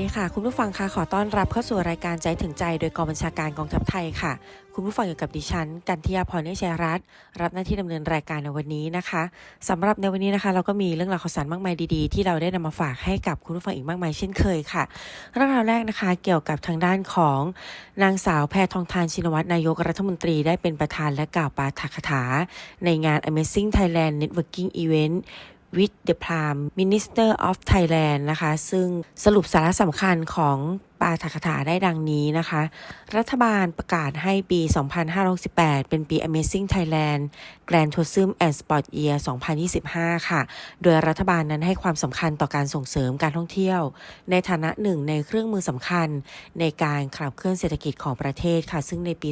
ดีค่ะ คุณผู้ฟังคะขอต้อนรับเข้าสู่รายการใจถึงใจ โดยกองบัญชาการกองทัพไทยค่ะ คุณผู้ฟังอยู่กับดิฉัน กันทิยาพรเนชยรัตน์รับหน้าที่ดำเนินรายการในวันนี้นะคะสำหรับในวันนี้นะคะ เราก็มีเรื่องราวข่าวสารมากมายดีๆ ที่เราได้นำมาฝากให้กับคุณผู้ฟังอีกมากมายเช่นเคยค่ะ เรื่องราวแรกนะคะ เกี่ยวกับทางด้านของนางสาวแพทองทานชินวัตรนายกรัฐมนตรีได้เป็นประธานและกล่าวปาฐกถา ในงาน Amazing Thailand Networking Event with the Prime Minister of Thailand นะคะ ซึ่งสรุปสาระสำคัญของ ปาฐกถาได้ดังนี้นะคะ รัฐบาลประกาศให้ปี 2568 เป็นปี Amazing Thailand Grand Tourism and Sport Year 2025 ค่ะ โดยรัฐบาลนั้นให้ความสำคัญต่อการส่งเสริมการท่องเที่ยว ในฐานะหนึ่งในเครื่องมือสำคัญในการขับเคลื่อนเศรษฐกิจของประเทศค่ะ ซึ่งในปี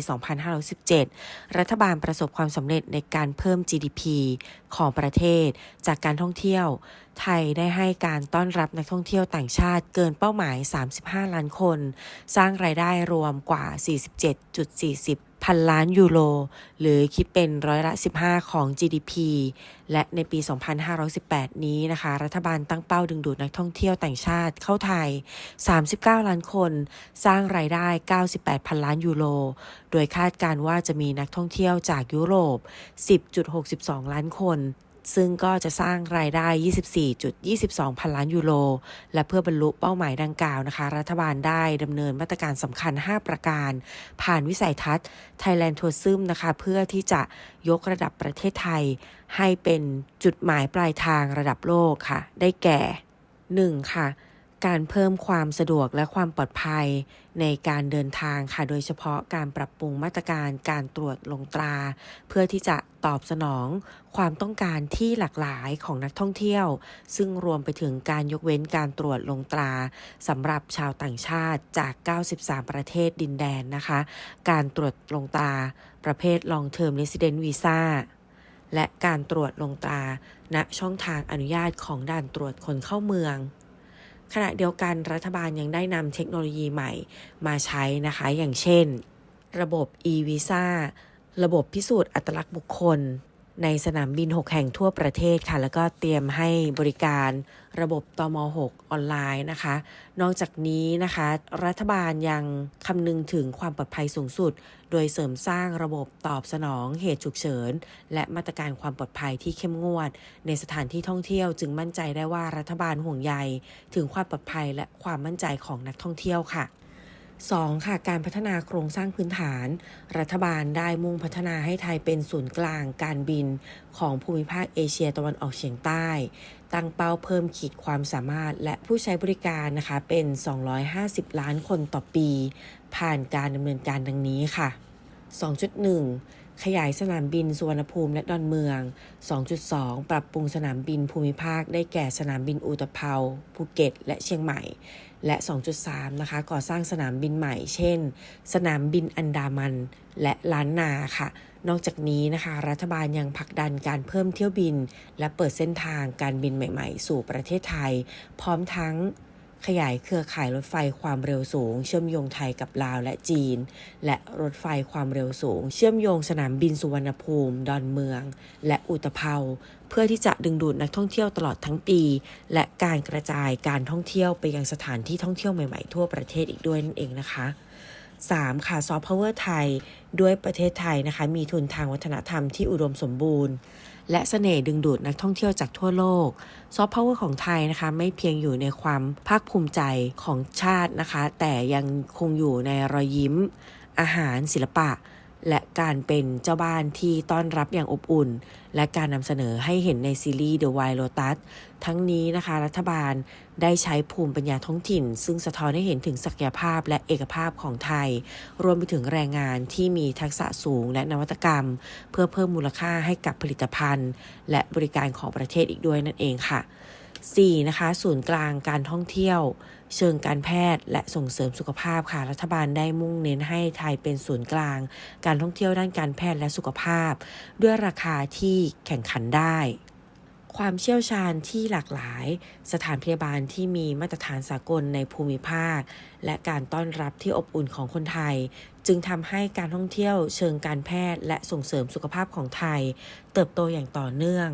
2517 รัฐบาลประสบความสำเร็จในการเพิ่ม GDP ของประเทศจากการท่องเที่ยว ไทยได้ให้การต้อนรับนักท่องเที่ยวต่างชาติเกินเป้าหมาย 35 ล้านคน สร้างรายได้รวมกว่า 47.40 พันล้านยูโร หรือคิดเป็นร้อยละ 15 ของ GDP และในปี 2518 นี้นะคะ รัฐบาลตั้งเป้าดึงดูดนักท่องเที่ยวต่างชาติเข้าไทย 39 ล้านคน สร้างรายได้ 98 พันล้านยูโร โดยคาดการณ์ว่าจะมีนักท่องเที่ยวจากยุโรป 10.62 ล้านคน ซึ่งก็จะสร้างรายได้ 24.22 พันล้านยูโร และเพื่อบรรลุเป้าหมายดังกล่าวนะคะ รัฐบาลได้ดำเนินมาตรการสำคัญ 5 ประการ ผ่านวิสัยทัศน์ Thailand Tourism นะคะ เพื่อที่จะยกระดับประเทศไทย ให้เป็นจุดหมายปลายทางระดับโลกค่ะ ได้แก่ 1. ค่ะ การเพิ่มความสะดวกและความปลอดภัยในการเดินทางค่ะ โดยเฉพาะการปรับปรุงมาตรการการตรวจลงตรา เพื่อที่จะตอบสนองความต้องการที่หลากหลายของนักท่องเที่ยว ซึ่งรวมไปถึงการยกเว้นการตรวจลงตราสำหรับชาวต่างชาติจาก 93 ประเทศดินแดนนะคะ การตรวจลงตราประเภท Long Term Resident Visa และการตรวจลงตราณช่องทางอนุญาตของด่านตรวจคนเข้าเมือง ขณะเดียวกันรัฐบาลยังได้นำเทคโนโลยีใหม่มาใช้นะคะ อย่างเช่น ระบบ e-visa ระบบพิสูจน์อัตลักษณ์บุคคล ในสนามบิน 6 แห่งทั่วประเทศค่ะ แล้วก็เตรียมให้บริการระบบตม 6 ออนไลน์นะคะ นอกจากนี้นะคะ รัฐบาลยังคำนึงถึงความปลอดภัยสูงสุด โดยเสริมสร้างระบบตอบสนองเหตุฉุกเฉิน และมาตรการความปลอดภัยที่เข้มงวด ในสถานที่ท่องเที่ยวจึงมั่นใจได้ว่ารัฐบาลห่วงใยถึงความปลอดภัยและความมั่นใจของนักท่องเที่ยวค่ะ 2. ค่ะการพัฒนาโครงสร้างพื้นฐาน รัฐบาลได้มุ่งพัฒนาให้ไทยเป็นศูนย์กลางการบินของภูมิภาคเอเชียตะวันออกเฉียงใต้ ตั้งเป้าเพิ่มขีดความสามารถและผู้ใช้บริการนะคะ เป็น 250 ล้านคนต่อปี ผ่านการดำเนินการดังนี้ค่ะ 2.1 ขยายสนามบินสุวรรณภูมิและดอนเมือง 2.2 ปรับปรุงสนามบินภูมิภาค ได้แก่สนามบินอุตภเปาภูเก็ต และเชียงใหม่ และ 2.3 นะคะ ก่อสร้างสนามบินใหม่ เช่น สนามบินอันดามัน และล้านนาค่ะ นอกจากนี้นะคะ รัฐบาลยังผลักดันการเพิ่มเที่ยวบิน และเปิดเส้นทางการบินใหม่ ๆ สู่ประเทศไทย พร้อมทั้ง ขยายเครือข่ายรถไฟความเร็วสูง เชื่อมโยงไทยกับลาวและจีน และรถไฟความเร็วสูง เชื่อมโยงสนามบินสุวรรณภูมิ ดอนเมือง และอุตภเปาเพื่อที่จะดึงดูดนักท่องเที่ยวตลอดทั้งปี และการกระจายการท่องเที่ยวไปยังสถานที่ท่องเที่ยวใหม่ๆทั่วประเทศอีกด้วยนั่นเองนะคะ 3. ค่ะซอฟต์พาวเวอร์ไทย ด้วยประเทศไทยนะคะ มีทุนทางวัฒนธรรมที่อุดมสมบูรณ์ และเสน่ห์ดึงดูดนักท่องเที่ยวจากทั่วโลกซอฟต์พาวเวอร์ของไทยนะคะไม่เพียงอยู่ในความภาคภูมิใจของชาตินะคะ แต่ยังคงอยู่ในรอยยิ้ม อาหารศิลปะ และการเป็นเจ้าบ้านที่ต้อนรับอย่างอบอุ่น และการนำเสนอให้เห็นในซีรีส์ The Wild Lotus ทั้งนี้นะคะ รัฐบาลได้ใช้ภูมิปัญญาท้องถิ่น ซึ่งสะท้อนให้เห็นถึงศักยภาพและเอกภาพของไทย รวมไปถึงแรงงานที่มีทักษะสูงและนวัตกรรม เพื่อเพิ่มมูลค่าให้กับผลิตภัณฑ์ และบริการของประเทศอีกด้วยนั่นเองค่ะ 4. นะคะ ศูนย์กลางการท่องเที่ยว เชิงการแพทย์และส่งเสริมสุขภาพค่ะ รัฐบาลได้มุ่งเน้นให้ไทยเป็นศูนย์กลาง การท่องเที่ยวด้านการแพทย์และสุขภาพ ด้วยราคาที่แข่งขันได้ ความเชี่ยวชาญที่หลากหลาย สถานพยาบาลที่มีมาตรฐานสากลในภูมิภาค และการต้อนรับที่อบอุ่นของคนไทย จึงทำให้การท่องเที่ยวเชิงการแพทย์และส่งเสริมสุขภาพของไทย เติบโตอย่างต่อเนื่อง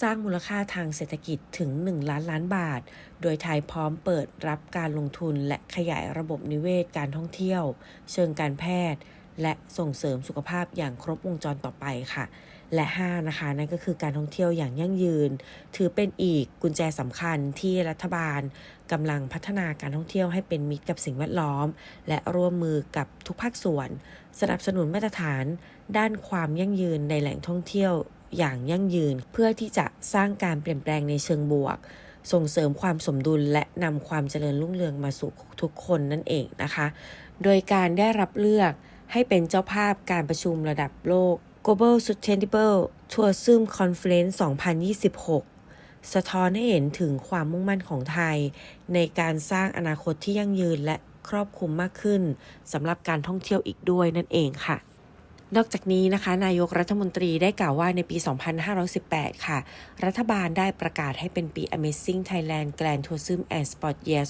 สร้างมูลค่าทางเศรษฐกิจถึง 1 ล้านล้านบาท โดยไทยพร้อมเปิดรับการลงทุนและขยายระบบนิเวศการท่องเที่ยว เชิงการแพทย์ และส่งเสริมสุขภาพอย่างครบวงจรต่อไปค่ะ และ 5 นะคะ นั่นก็คือการท่องเที่ยวอย่างยั่งยืน ถือเป็นอีกกุญแจสำคัญที่รัฐบาลกำลังพัฒนาการท่องเที่ยวให้เป็นมิตรกับสิ่งแวดล้อม และร่วมมือกับทุกภาคส่วน สนับสนุนมาตรฐาน ด้านความยั่งยืนในแหล่งท่องเที่ยว อย่างยั่งยืนเพื่อที่จะสร้างการเปลี่ยนแปลงในเชิงบวก ส่งเสริมความสมดุลและนำความเจริญรุ่งเรืองมาสู่ทุกคนนั่นเองนะคะ โดยการได้รับเลือกให้เป็นเจ้าภาพการประชุมระดับโลก Global Sustainable Tourism Conference 2026 สะท้อนให้เห็นถึงความมุ่งมั่นของไทย ในการสร้างอนาคตที่ยั่งยืนและครอบคลุมมากขึ้นสำหรับการท่องเที่ยวอีกด้วยนั่นเองค่ะ นอกจากนี้นะคะ นายกรัฐมนตรีได้กล่าวว่าในปี 2518 ค่ะ รัฐบาลได้ประกาศให้เป็นปี Amazing Thailand Grand Tourism and Sport Year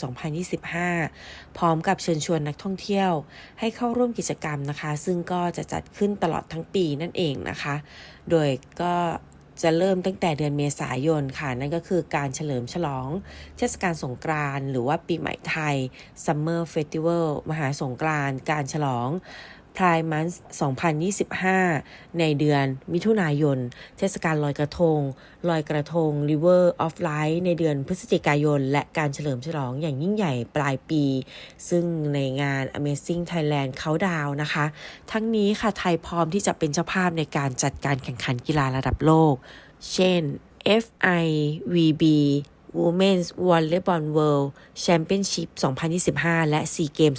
2025 พร้อมกับเชิญชวนนักท่องเที่ยว ให้เข้าร่วมกิจกรรมนะคะ ซึ่งก็จะจัดขึ้นตลอดทั้งปีนั่นเองนะคะ โดยก็จะเริ่มตั้งแต่เดือนเมษายนค่ะ นั่นก็คือการเฉลิมฉลอง เทศกาลสงกรานต์หรือว่าปีใหม่ไทย Summer Festival มหาสงกรานต์การฉลอง Pride Month 2025 ในเดือนมิถุนายน เทศกาลลอยกระทง ลอยกระทง River of Light ในเดือนพฤศจิกายน และการเฉลิมฉลองอย่างยิ่งใหญ่ปลายปี ซึ่งในงาน Amazing Thailand Countdown นะคะ ทั้งนี้ค่ะไทยพร้อมที่จะเป็นเจ้าภาพในการจัดการแข่งขันกีฬาระดับโลก เช่น FIVB Women's Volleyball World Championship 2025 และ SEA Games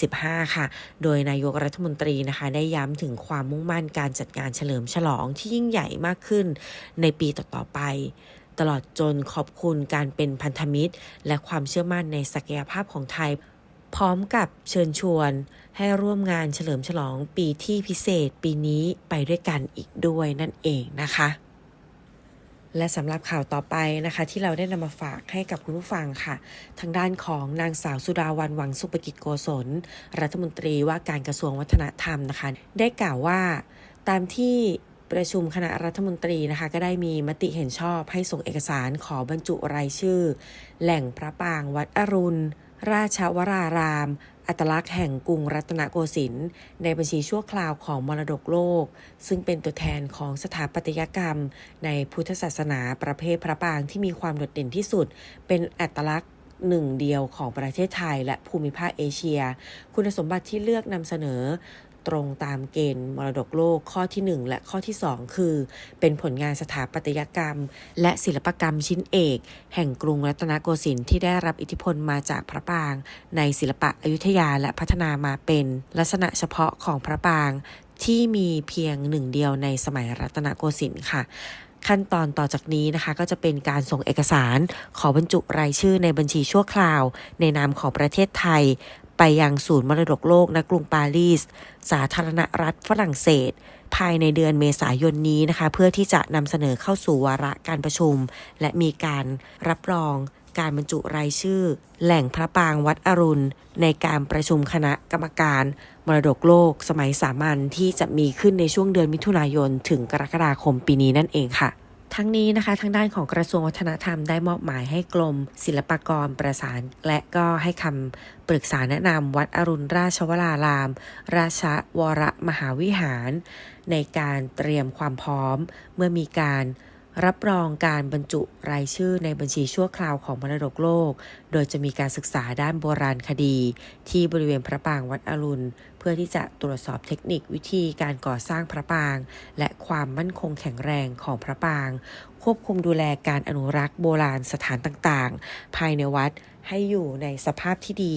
2025 ค่ะ โดยนายกรัฐมนตรีนะคะ ได้ย้ำถึงความมุ่งมั่นการจัดงานเฉลิมฉลองที่ยิ่งใหญ่มากขึ้นในปีต่อ ๆ ไปตลอดจนขอบคุณการเป็นพันธมิตร และความเชื่อมั่นในศักยภาพของไทย พร้อมกับเชิญชวนให้ร่วมงานเฉลิมฉลองปีที่พิเศษปีนี้ไปด้วยกันอีกด้วยนั่นเองนะคะ และสำหรับข่าวต่อไปนะคะ ที่เราได้นำมาฝากให้กับคุณผู้ฟังค่ะ ทางด้านของนางสาวสุดาวันหวังสุภกิจโกศล รัฐมนตรีว่าการกระทรวงวัฒนธรรมนะคะ ได้กล่าวว่าตามที่ประชุมคณะรัฐมนตรีนะคะ ก็ได้มีมติเห็นชอบให้ส่งเอกสารขอบรรจุรายชื่อ แหล่งพระปางวัดอรุณ ราชวราราม อัตลักษณ์แห่งกรุงรัตนโกสินทร์ในบัญชีชั่วคราวของมรดกโลก ซึ่งเป็นตัวแทนของสถาปัตยกรรม ในพุทธศาสนาประเภทพระปางที่มีความโดดเด่นที่สุด เป็นอัตลักษณ์หนึ่งเดียวของประเทศไทยและภูมิภาคเอเชีย คุณสมบัติที่เลือกนำเสนอ ตรงตามเกณฑ์มรดกโลกข้อที่ 1 และข้อที่ 2 คือ เป็นผลงานสถาปัตยกรรม และศิลปกรรมชิ้นเอก แห่งกรุงรัตนโกสินทร์ที่ได้รับอิทธิพลมาจากพระปาง ในศิลปะอยุธยาและพัฒนามาเป็นลักษณะเฉพาะของพระปางที่มีเพียงหนึ่งเดียวในสมัยรัตนโกสินทร์ค่ะขั้นตอนต่อจากนี้นะคะก็จะเป็นการส่งเอกสาร ขอบรรจุรายชื่อในบัญชีชั่วคราว ในนามของประเทศไทย ไปยังศูนย์มรดกโลกณกรุงปารีส สาธารณรัฐฝรั่งเศส ภายในเดือนเมษายนนี้นะคะ เพื่อที่จะนำเสนอเข้าสู่วาระการประชุม และมีการรับรองการบรรจุรายชื่อ แหล่งพระปางวัดอรุณ ในการประชุมคณะกรรมการ มรดกโลก สมัยสามัญที่จะมีขึ้นในช่วงเดือนมิถุนายนถึงกรกฎาคมปีนี้นั่นเองค่ะ ทั้งนี้นะคะทางด้านของกระทรวงวัฒนธรรมได้มอบหมายให้กรมศิลปากรประสาน และก็ให้คำปรึกษาแนะนำวัดอรุณราชวราราม ราชวรมหาวิหาร ในการเตรียมความพร้อมเมื่อมีการ รับรองการบรรจุรายชื่อในบัญชีชั่วคราวของมรดกโลก โดยจะมีการศึกษาด้านโบราณคดี ที่บริเวณพระปรางวัดอรุณ เพื่อที่จะตรวจสอบเทคนิควิธีการก่อสร้างพระปราง และความมั่นคงแข็งแรงของพระปราง ควบคุมดูแลการอนุรักษ์โบราณสถานต่างๆ ภายในวัดให้อยู่ในสภาพที่ดี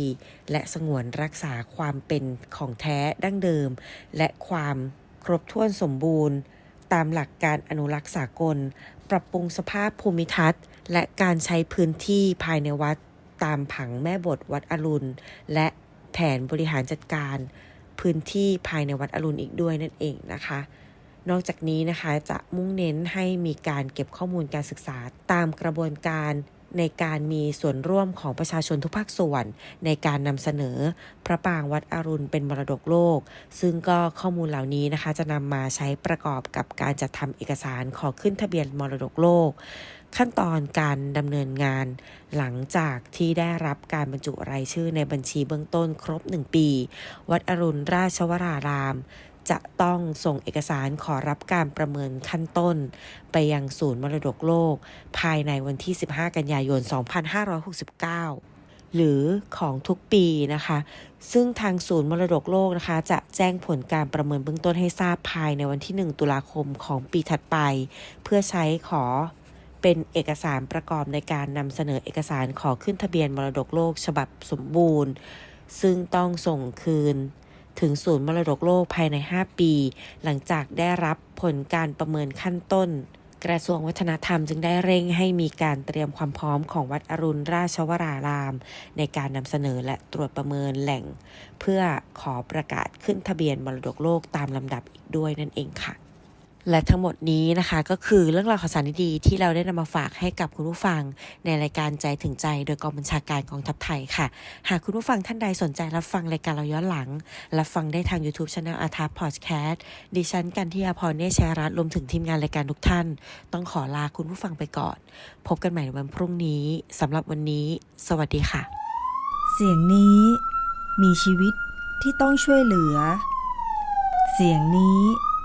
และสงวนรักษาความเป็นของแท้ดั้งเดิม และความครบถ้วนสมบูรณ์ ตามหลักการอนุรักษ์สากล ปรับปรุงสภาพภูมิทัศน์ และการใช้พื้นที่ภายในวัดตามผังแม่บทวัดอรุณ และแผนบริหารจัดการ พื้นที่ภายในวัดอรุณอีกด้วยนั่นเองนะคะ นอกจากนี้นะคะจะมุ่งเน้นให้มีการเก็บข้อมูลการศึกษาตามกระบวนการ ในการมีส่วนร่วมของประชาชนทุกภาคส่วน ในการนำเสนอพระปรางวัดอรุณเป็นมรดกโลก ซึ่งก็ข้อมูลเหล่านี้นะคะ จะนำมาใช้ประกอบกับการจัดทำเอกสารขอขึ้นทะเบียนมรดกโลก ขั้นตอนการดำเนินงานหลังจากที่ได้รับการบรรจุรายชื่อในบัญชีเบื้องต้นครบ 1 ปี วัดอรุณราชวราราม จะต้องส่งเอกสารขอรับการประเมินขั้นต้น ไปยังศูนย์มรดกโลก ภายในวันที่ 15 กันยายน 2569หรือของทุกปีนะคะ ซึ่งทางศูนย์มรดกโลกนะคะ จะแจ้งผลการประเมินเบื้องต้นให้ทราบภายในวันที่ 1 ตุลาคมของปีถัดไป เพื่อใช้ขอเป็นเอกสารประกอบในการนำเสนอเอกสารขอขึ้นทะเบียนมรดกโลกฉบับสมบูรณ์ ซึ่งต้องส่งคืน ถึงศูนย์มรดกโลกภายใน 5 ปี หลังจากได้รับผลการประเมินขั้นต้น กระทรวงวัฒนธรรมจึงได้เร่งให้มีการเตรียมความพร้อมของวัดอรุณราชวราราม ในการนำเสนอและตรวจประเมินแหล่ง เพื่อขอประกาศขึ้นทะเบียนมรดกโลกตามลำดับอีกด้วยนั่นเองค่ะ และทั้งหมดนี้นะคะก็คือเรื่องราวข่าวสารดีๆที่เราได้นำมาฝากให้กับคุณผู้ฟัง ในรายการใจถึงใจ โดยกองบัญชาการกองทัพไทยค่ะ หากคุณผู้ฟังท่านใดสนใจรับฟังรายการเราย้อนหลัง รับฟังได้ทาง YouTube Channel อาทาพอดแคสต์ดิฉันกันที่อาพรเนชยรัตรวมถึงทีมงานรายการทุกท่าน ต้องขอลาคุณผู้ฟังไปก่อน พบกันใหม่ในวันพรุ่งนี้สำหรับวันนี้ สวัสดีค่ะ เสียงนี้มีชีวิตที่ต้องช่วยเหลือ เสียงนี้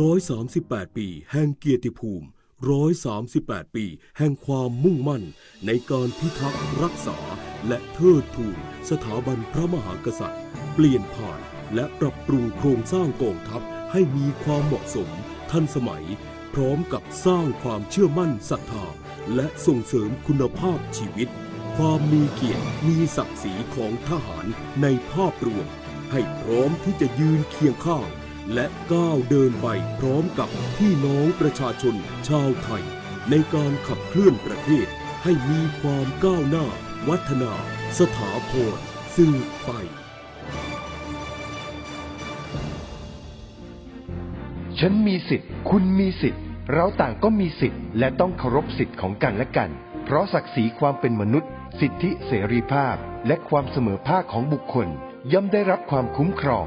ร้อยสามสิบแปดปี แห่งเกียรติภูมิร้อยสามสิบแปดปี แห่งความมุ่งมั่น ในการพิทักษ์รักษา และเทิดทูนสถาบันพระมหากษัตริย์ เปลี่ยนผ่านและปรับปรุงโครงสร้างกองทัพให้มีความเหมาะสม ทันสมัย พร้อมกับสร้างความเชื่อมั่นศรัทธาและส่งเสริมคุณภาพชีวิต ความมีเกียรติมีศักดิ์ศรีของทหารในภาพรวม ให้พร้อมที่จะยืนเคียงข้าง และก้าวเดินไปพร้อมกับพี่น้องประชาชนชาวไทย ในการขับเคลื่อนประเทศ ให้มีความก้าวหน้า วัฒนา สถาพรสืบไปฉันมีสิทธิ์ คุณมีสิทธิ์ เราต่างก็มีสิทธิ์ และต้องเคารพสิทธิ์ของกันและกัน เพราะศักดิ์ศรีความเป็นมนุษย์ สิทธิเสรีภาพ และความเสมอภาคของบุคคล ย่อมได้รับความคุ้มครอง